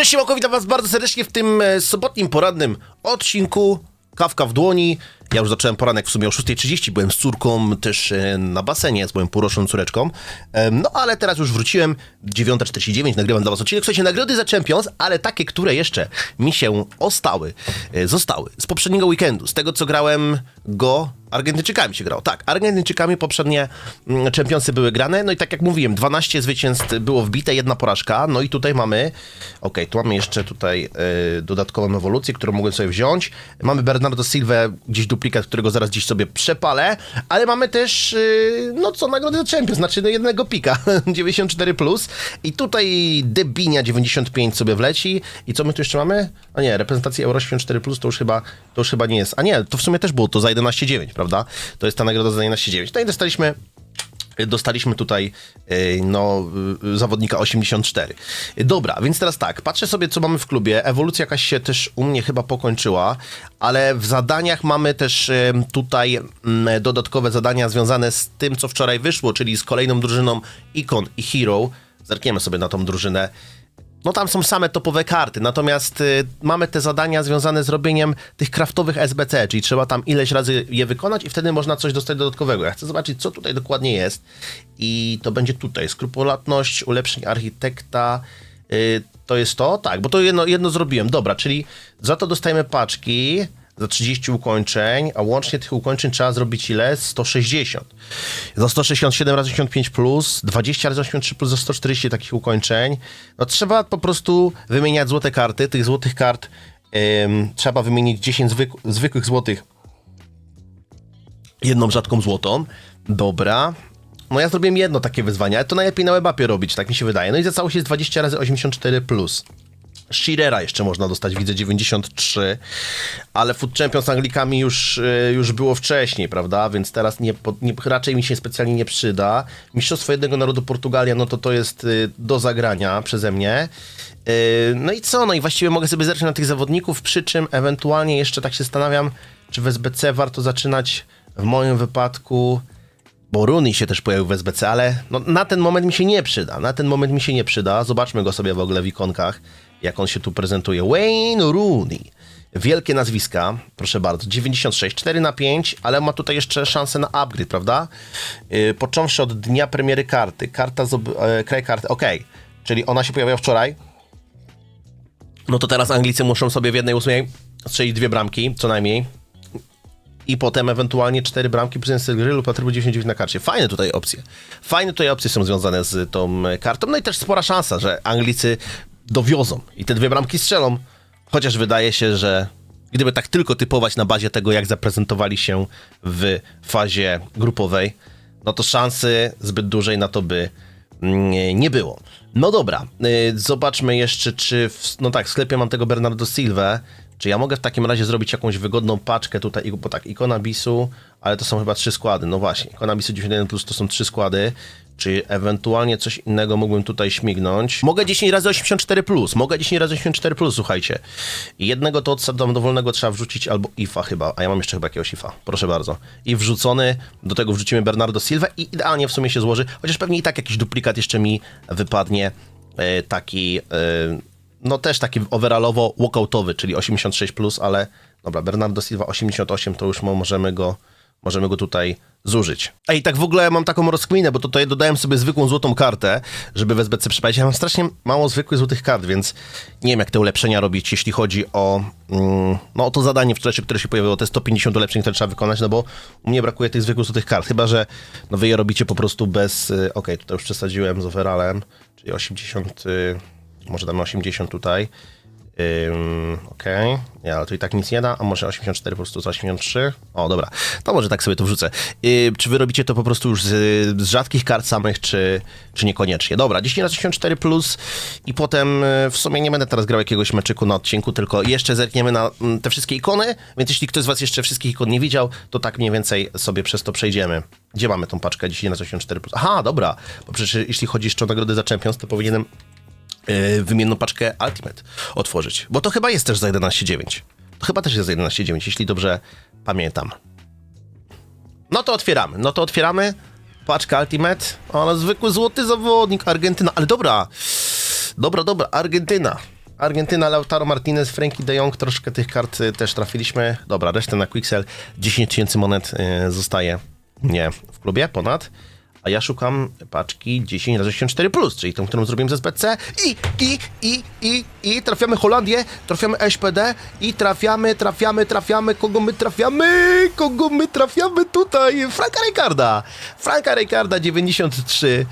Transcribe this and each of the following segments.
Cześć, Siemako, witam was bardzo serdecznie w tym e, sobotnim poradnym odcinku. Kawka w dłoni. Ja już zacząłem poranek w sumie o 6.30, byłem z córką też e, na basenie, z moją półroczną córeczką. No ale teraz już wróciłem, 9.49, nagrywam dla was odcinek. Słuchajcie, nagrody za Champions, ale takie, które jeszcze mi się ostały, e, zostały z poprzedniego weekendu, z tego co grałem go Argentyńczykami się grało. Tak, Argentyńczykami poprzednie mm, Championsy były grane. No i tak jak mówiłem, 12 zwycięstw było wbite, jedna porażka. No i tutaj mamy, okej, tu mamy jeszcze tutaj y, dodatkową ewolucję, którą mogłem sobie wziąć. Mamy Bernardo Silva, gdzieś duplikat, którego zaraz gdzieś sobie przepalę, ale mamy też, y, no co, nagrody za Champions, znaczy jednego pika, 94+. Plus. I tutaj Debinia 95 sobie wleci. I co my tu jeszcze mamy? A nie, reprezentacja Euro 94+, Plus to już chyba, to już chyba nie jest. A nie, to w sumie też było to za 11,9, prawda? To jest ta nagroda za 11,9. No i dostaliśmy dostaliśmy tutaj y, no, y, zawodnika 84. Dobra, więc teraz tak, patrzę sobie, co mamy w klubie. Ewolucja jakaś się też u mnie chyba pokończyła, ale w zadaniach mamy też y, tutaj mm, dodatkowe zadania związane z tym, co wczoraj wyszło, czyli z kolejną drużyną Icon i Hero. Zerkniemy sobie na tą drużynę. No tam są same topowe karty, natomiast y, mamy te zadania związane z robieniem tych kraftowych SBC, czyli trzeba tam ileś razy je wykonać i wtedy można coś dostać dodatkowego. Ja chcę zobaczyć, co tutaj dokładnie jest i to będzie tutaj. Skrupulatność, ulepszeń architekta, y, to jest to? Tak, bo to jedno, jedno zrobiłem. Dobra, czyli za to dostajemy paczki za 30 ukończeń, a łącznie tych ukończeń trzeba zrobić ile? 160. Za 167 razy 85 plus, 20 razy 83 plus za 140 takich ukończeń. No trzeba po prostu wymieniać złote karty. Tych złotych kart ym, trzeba wymienić 10 zwyk zwykłych złotych jedną rzadką złotą. Dobra. No ja zrobiłem jedno takie wyzwanie, ale to najlepiej na webapie robić, tak mi się wydaje. No i za całość jest 20 razy 84+. Plus. Shearera jeszcze można dostać, widzę 93, ale Food Champions z Anglikami już, y, już było wcześniej, prawda? Więc teraz nie, nie, raczej mi się specjalnie nie przyda. Mistrzostwo jednego narodu Portugalia, no to to jest y, do zagrania przeze mnie. Y, No i co? No i właściwie mogę sobie zerknąć na tych zawodników, przy czym ewentualnie jeszcze tak się zastanawiam, czy w SBC warto zaczynać w moim wypadku bo Rooney się też pojawił w SBC, ale no, na ten moment mi się nie przyda. Na ten moment mi się nie przyda. Zobaczmy go sobie w ogóle w ikonkach, jak on się tu prezentuje. Wayne Rooney. Wielkie nazwiska, proszę bardzo. 96, 4 na 5, ale ma tutaj jeszcze szansę na upgrade, prawda? Yy, począwszy od dnia premiery karty. Karta, zob- e, kraj karty, okej. Czyli ona się pojawiła wczoraj. No to teraz Anglicy muszą sobie w jednej ósmej strzelić dwie bramki, co najmniej i potem ewentualnie cztery bramki styl gry lub atrybut 99 na karcie. Fajne tutaj opcje. Fajne tutaj opcje są związane z tą kartą. No i też spora szansa, że Anglicy dowiozą i te dwie bramki strzelą. Chociaż wydaje się, że gdyby tak tylko typować na bazie tego, jak zaprezentowali się w fazie grupowej, no to szansy zbyt dużej na to by nie, nie było. No dobra, y, zobaczmy jeszcze, czy. W, no tak, w sklepie mam tego Bernardo Silva. Czy ja mogę w takim razie zrobić jakąś wygodną paczkę tutaj, bo tak, ikona bisu, ale to są chyba trzy składy. No właśnie, ikona bisu 91 plus to są trzy składy. Czy ewentualnie coś innego mógłbym tutaj śmignąć? Mogę 10 razy 84 plus, mogę 10 razy 84 plus, słuchajcie. Jednego to od dowolnego trzeba wrzucić albo IFA chyba, a ja mam jeszcze chyba jakiegoś IFA, proszę bardzo. I wrzucony, do tego wrzucimy Bernardo Silva i idealnie w sumie się złoży, chociaż pewnie i tak jakiś duplikat jeszcze mi wypadnie, e, taki, e, no też taki overallowo walkoutowy, czyli 86+, plus, ale dobra, Bernardo Silva 88 to już mo- możemy go, możemy go tutaj zużyć. A i tak w ogóle mam taką rozkminę, bo tutaj dodałem sobie zwykłą złotą kartę, żeby w SBC przypalić. Ja mam strasznie mało zwykłych złotych kart, więc nie wiem jak te ulepszenia robić, jeśli chodzi o, mm, no, o to zadanie wczorajsze, które się pojawiło, te 150 ulepszeń, które trzeba wykonać, no bo u mnie brakuje tych zwykłych złotych kart, chyba że no, wy je robicie po prostu bez, y, okej, tutaj już przesadziłem z overallem, czyli 80, y, może damy 80 tutaj. Ym, Okej, nie, ale to i tak nic nie da, a może 84 po prostu z 83? O, dobra, to może tak sobie to wrzucę. Yy, czy wy robicie to po prostu już z, z rzadkich kart samych, czy, czy niekoniecznie? Dobra, 10 razy 84 plus i potem yy, w sumie nie będę teraz grał jakiegoś meczyku na odcinku, tylko jeszcze zerkniemy na mm, te wszystkie ikony, więc jeśli ktoś z was jeszcze wszystkich ikon nie widział, to tak mniej więcej sobie przez to przejdziemy. Gdzie mamy tą paczkę 10 razy 84 plus? Aha, dobra, bo przecież jeśli chodzi jeszcze o nagrody za Champions, to powinienem wymienną paczkę Ultimate otworzyć. Bo to chyba jest też za 11,9. To chyba też jest za 11,9, jeśli dobrze pamiętam. No to otwieramy. No to otwieramy. Paczka Ultimate. Ale zwykły złoty zawodnik. Argentyna. Ale dobra. Dobra, dobra. Argentyna. Argentyna, Lautaro Martinez, Frankie de Jong, troszkę tych kart y, też trafiliśmy. Dobra, resztę na Quixel. 10 tysięcy monet y, zostaje nie w klubie, ponad. A ja szukam paczki 10 razy 84 plus, czyli tą, którą zrobiłem z SPC. I, i, i, i, i trafiamy Holandię, trafiamy SPD i trafiamy, trafiamy, trafiamy. Kogo my trafiamy? Kogo my trafiamy tutaj? Franka Ricarda. Franka Ricarda 93.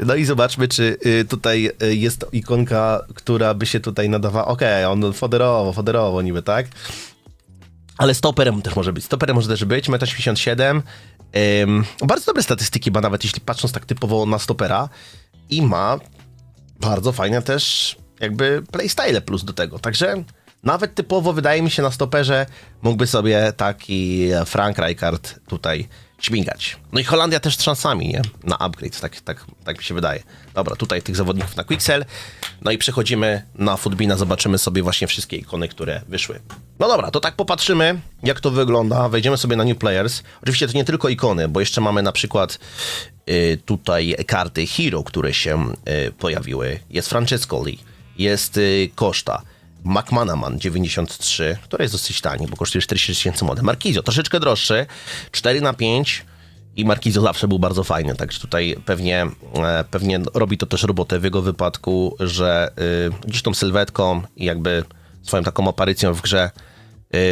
No i zobaczmy, czy y, tutaj y, jest ikonka, która by się tutaj nadawała. Okej, on foderowo, foderowo niby, tak? Ale stoperem też może być. Stoperem może też być. 1,87 m. Bardzo dobre statystyki ma nawet, jeśli patrząc tak typowo na stopera. I ma bardzo fajne też jakby playstyle plus do tego. Także nawet typowo wydaje mi się na stoperze mógłby sobie taki Frank Rijkaard tutaj śmigać. No i Holandia też szansami, nie? Na upgrade, tak, tak, tak mi się wydaje. Dobra, tutaj tych zawodników na Quixel. No i przechodzimy na Footbina, zobaczymy sobie właśnie wszystkie ikony, które wyszły. No dobra, to tak popatrzymy, jak to wygląda. Wejdziemy sobie na New Players. Oczywiście to nie tylko ikony, bo jeszcze mamy na przykład y, tutaj karty Hero, które się y, pojawiły. Jest Francesco Lee, jest y, Koszta. McManaman 93, który jest dosyć tani, bo kosztuje 40 tysięcy monet. Markizio troszeczkę droższy, 4 na 5 i Markizio zawsze był bardzo fajny, także tutaj pewnie, e, pewnie robi to też robotę w jego wypadku, że y, gdzieś tą sylwetką i jakby swoją taką aparycją w grze,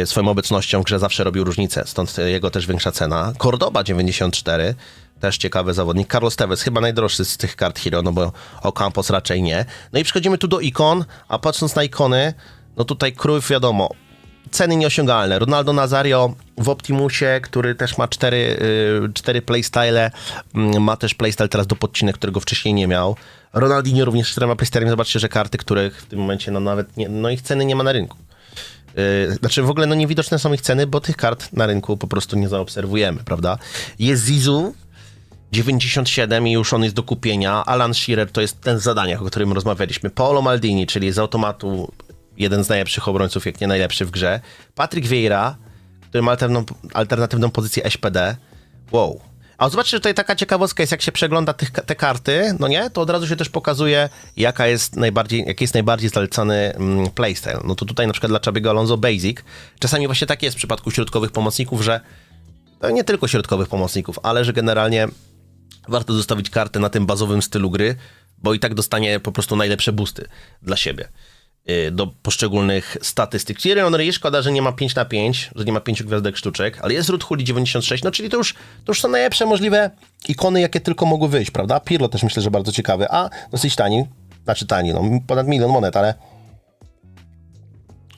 y, swoją obecnością w grze zawsze robił różnicę, stąd jego też większa cena. Cordoba 94, też ciekawy zawodnik. Carlos Tevez, chyba najdroższy z tych kart Hero, no bo Ocampos raczej nie. No i przechodzimy tu do ikon, a patrząc na ikony, no tutaj Cruyff wiadomo, ceny nieosiągalne. Ronaldo Nazario w Optimusie, który też ma cztery, y, cztery playstyle, mm, ma też playstyle teraz do podcinek, którego wcześniej nie miał. Ronaldinho również z czterema playstylami. Zobaczcie, że karty, których w tym momencie no nawet nie, no ich ceny nie ma na rynku. Yy, znaczy w ogóle no niewidoczne są ich ceny, bo tych kart na rynku po prostu nie zaobserwujemy, prawda? Jest Zizu 97 i już on jest do kupienia. Alan Shearer to jest ten z zadania, o którym rozmawialiśmy. Paolo Maldini, czyli z automatu jeden z najlepszych obrońców, jak nie najlepszy w grze. Patrick Vieira, który ma alternatywną, pozycję SPD. Wow. A zobaczcie, że tutaj taka ciekawostka jest, jak się przegląda tych, te karty, no nie, to od razu się też pokazuje, jaka jest najbardziej, jaki jest najbardziej zalecany mm, playstyle. No to tutaj na przykład dla Chabiego Alonso Basic. Czasami właśnie tak jest w przypadku środkowych pomocników, że to nie tylko środkowych pomocników, ale że generalnie warto zostawić kartę na tym bazowym stylu gry, bo i tak dostanie po prostu najlepsze boosty dla siebie y, do poszczególnych statystyk. Thierry Henry szkoda, że nie ma 5 na 5, że nie ma 5 gwiazdek sztuczek, ale jest Ruth Huli 96, no czyli to już, to już są najlepsze możliwe ikony, jakie tylko mogły wyjść, prawda? Pirlo też myślę, że bardzo ciekawy, a dosyć tani, znaczy tani, no ponad milion monet, ale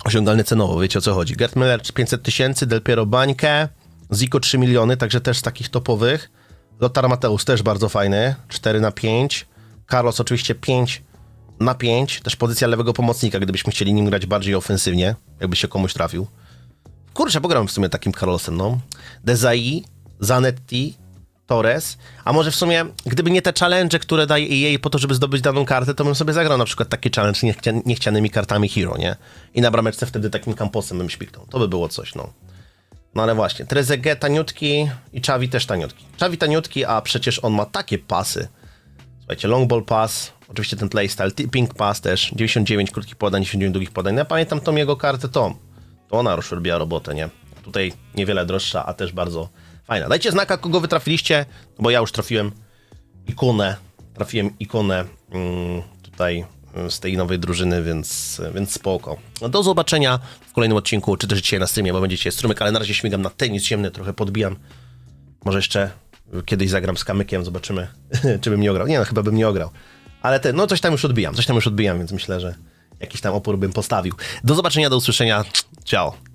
osiągalny cenowo, wiecie o co chodzi. Gerd Müller 500 tysięcy, Del Piero Bańkę, Zico 3 miliony, także też z takich topowych. Lothar Mateusz też bardzo fajny, 4 na 5. Carlos oczywiście 5 na 5, też pozycja lewego pomocnika, gdybyśmy chcieli nim grać bardziej ofensywnie, jakby się komuś trafił. Kurczę, pogram w sumie takim Carlosem, no. Dezai, Zanetti, Torres, a może w sumie, gdyby nie te challenge, które daje jej po to, żeby zdobyć daną kartę, to bym sobie zagrał na przykład taki challenge niechcia niechcianymi kartami Hero, nie? I na brameczce wtedy takim kamposem bym śpiknął. To by było coś, no. No ale właśnie, Trezeguet taniutki i Czawi też taniutki. Czawi taniutki, a przecież on ma takie pasy. Słuchajcie, long ball pass, oczywiście ten playstyle, ping pass też, 99 krótkich podań, 99 długich podań. No ja pamiętam tą jego kartę, tą. To ona już robiła robotę, nie? Tutaj niewiele droższa, a też bardzo fajna. Dajcie znaka, kogo wy trafiliście, bo ja już trafiłem ikonę, trafiłem ikonę mm, tutaj z tej nowej drużyny, więc, więc spoko. No do zobaczenia w kolejnym odcinku, czy też dzisiaj na streamie, bo będziecie strumyk, ale na razie śmigam na tenis ziemny, trochę podbijam. Może jeszcze kiedyś zagram z kamykiem, zobaczymy, czy bym nie ograł. Nie no, chyba bym nie ograł. Ale te, no coś tam już odbijam, coś tam już odbijam, więc myślę, że jakiś tam opór bym postawił. Do zobaczenia, do usłyszenia. Ciao.